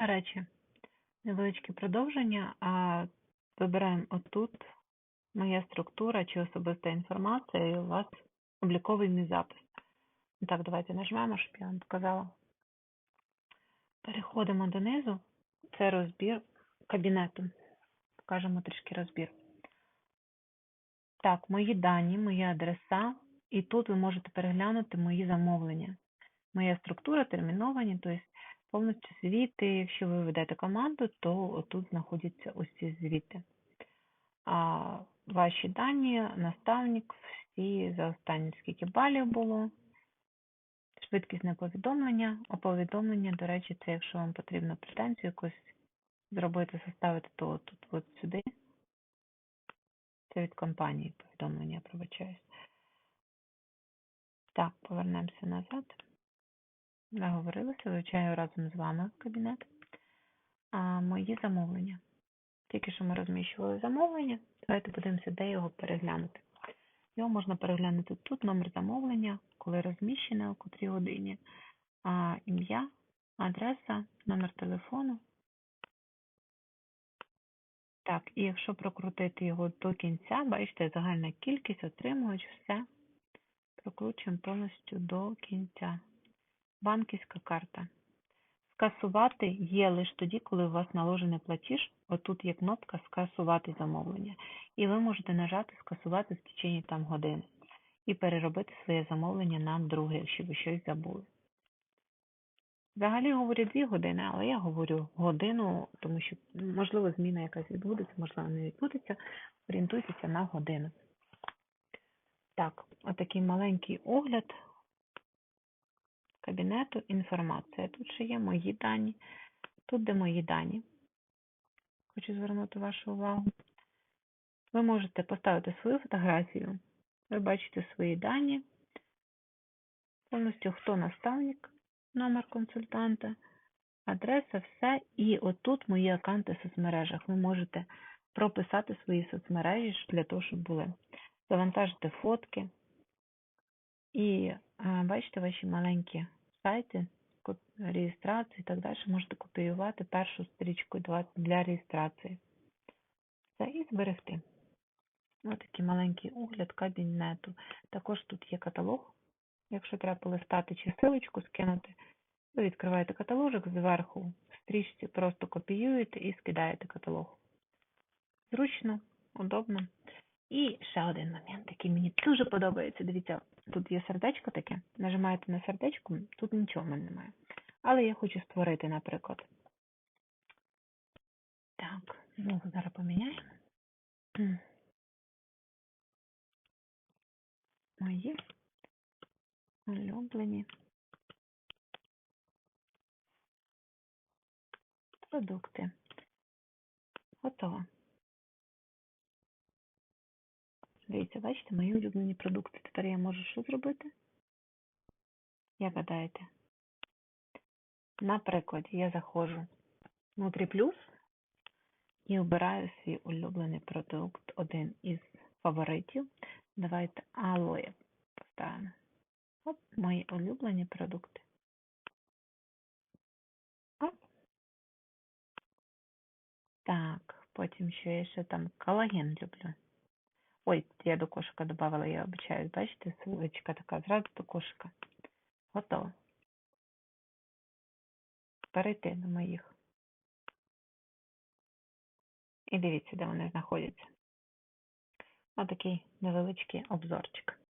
До речі, невеличке продовження, а вибираємо отут моя структура чи особиста інформація, і у вас обліковий мій запис. Так, давайте нажмемо, щоб я вам показала. Переходимо донизу. Це розбір кабінету. Покажемо трішки розбір. Так, мої дані, моя адреса, і тут ви можете переглянути мої замовлення. Моя структура терміновані, тобто повністю звіти. Якщо ви ведете команду, то тут знаходяться ось ці звіти. А ваші дані, наставник, всі за останні скільки балів було, швидкісне повідомлення, а повідомлення, до речі, це якщо вам потрібно претензію якусь зробити, составити, то тут от сюди. Це від компанії повідомлення, пробачаюсь. Так, повернемося назад. Наговорилися, вивчаю разом з вами кабінет. А мої замовлення. Тільки що ми розміщували замовлення. Давайте подивимося, де його переглянути. Його можна переглянути тут, номер замовлення, коли розміщене, у котрій годині, а, ім'я, адреса, номер телефону. Так, і якщо прокрутити його до кінця, бачите, загальна кількість, отримувач, все. Прокручуємо повністю до кінця. Банківська карта. Скасувати є лише тоді, коли у вас наложений платіж. Отут є кнопка Скасувати замовлення. І ви можете нажати Скасувати в течение там години і переробити своє замовлення на друге, якщо ви щось забули. Взагалі говорю дві години, але я говорю годину, тому що, можливо, зміна якась відбудеться, можливо, не відбудеться. Орієнтуйтеся на годину. Так, отакий маленький огляд кабінету інформація. Тут ще є мої дані. Тут де мої дані. Хочу звернути вашу увагу. Ви можете поставити свою фотографію. Ви бачите свої дані. Повністю хто наставник, номер консультанта, адреса, все. І отут мої аккаунти в соцмережах. Ви можете прописати свої соцмережі для того, щоб були. Завантажити фотки. І бачите, ваші маленькі сайти, реєстрації і так далі, можете копіювати першу стрічку для реєстрації. Це і зберегти. Ось такий маленький огляд кабінету. Також тут є каталог. Якщо треба полистати чи силочку скинути, ви відкриваєте каталожик зверху, в стрічці просто копіюєте і скидаєте каталог. Зручно, удобно. І ще один момент, який мені дуже подобається. Дивіться, тут є сердечко таке. Нажимаєте на сердечко, тут нічого в мене немає. Але я хочу створити, наприклад. Так, ну зараз поміняємо. Мої улюблені продукти. Готово. Дивіться, бачите, мої улюблені продукти. Тепер я можу що зробити? Як гадаєте? Наприклад, я заходжу внутрі плюс і обираю свій улюблений продукт, один із фаворитів. Давайте алоє поставимо. Оп, мої улюблені продукти. Оп. Так, потім що я ще там колаген люблю. Ой, я до кошика додавала, я обичаю, бачите, ссылочка така, зразу до кошика. Готово. Перейти до моїх. І дивіться, де вони знаходяться. Отакий невеличкий обзорчик.